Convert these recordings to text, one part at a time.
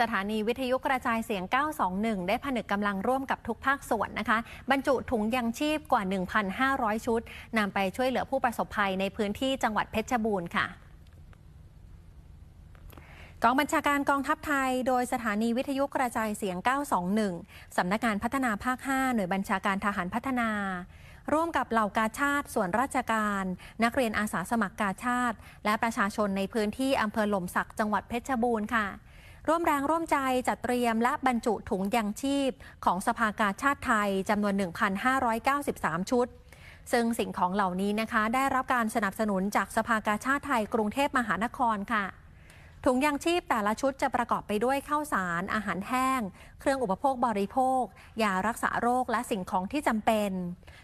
สถานีวิทยุกระจายเสียง 921 ได้ผนึกกำลังร่วมกับทุกภาคส่วนนะคะ บรรจุถุงยังชีพกว่า 1,500 ชุดนำไปช่วยเหลือผู้ประสบภัยในพื้นที่จังหวัดเพชรบูรณ์ค่ะกองบัญชาการกองทัพไทย โดยสถานีวิทยุกระจายเสียง 921 สำนักงานพัฒนาภาค 5 หน่วยบัญชาการทหารพัฒนา ร่วมกับเหล่ากาชาติ ส่วนราชการ นักเรียนอาสาสมัครกาชาติ และประชาชนในพื้นที่อำเภอหล่มสักจังหวัดเพชรบูรณ์ค่ะ ร่วมแรงร่วมใจจัดเตรียมและบรรจุถุงยังชีพ ของสภากาชาติไทยจำนวน 1,593 ชุด ซึ่งสิ่งของเหล่านี้นะคะ ได้รับการสนับสนุนจากสภากาชาติไทยกรุงเทพมหานครค่ะ ถุงยังชีพแต่ละชุดจะประกอบไปด้วยข้าวสาร อาหารแห้ง เครื่องอุปโภคบริโภค ยารักษาโรคและสิ่งของที่จำเป็น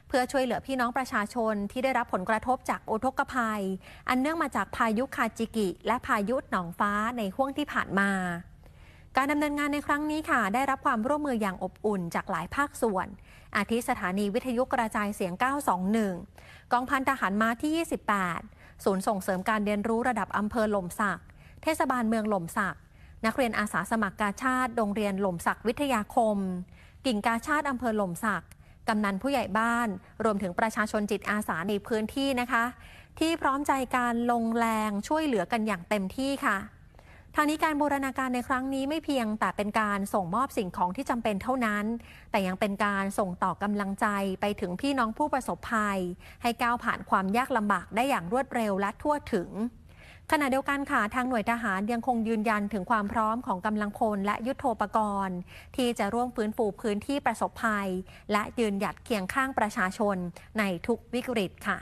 เพื่อช่วยเหลือพี่น้องประชาชนที่ได้รับผลกระทบจากอุทกภัย อันเนื่องมาจากพายุคาจิกิ และพายุหนองฟ้าในห่วงที่ผ่านมา การดำเนินงานในครั้งนี้ค่ะ ได้รับความร่วมมืออย่างอบอุ่นจากหลายภาคส่วน อาทิสถานีวิทยุกระจายเสียง 921 กองพันทหารม้าที่ 28 ศูนย์ส่งเสริมการเรียนรู้ระดับอำเภอหล่มสัก เทศบาลเมืองหล่มสัก นักเรียนอาสาสมัครกาชาติโรงเรียนหล่มสักวิทยาคม กิ่งกาชาติอำเภอหล่มสักกำนันผู้ใหญ่บ้าน รวมถึงประชาชนจิตอาสาในพื้นที่นะคะ ที่พร้อมใจการลงแรงช่วยเหลือกันอย่างเต็มที่ค่ะ ทางนี้การบูรณาการในครั้งนี้ไม่เพียงแต่เป็นการส่งมอบสิ่งของที่จำเป็นเท่านั้น แต่ยังเป็นการส่งต่อกำลังใจไปถึงพี่น้องผู้ประสบภัย ให้ก้าวผ่านความยากลำบากได้อย่างรวดเร็วและทั่วถึง ขณะเดียวกันค่ะ ทางหน่วยทหารยังคงยืนยันถึงความพร้อมของกำลังพลและยุทโธปกรณ์ ที่จะร่วมฟื้นฟูพื้นที่ประสบภัย และยืนหยัดเคียงข้างประชาชนในทุกวิกฤตค่ะ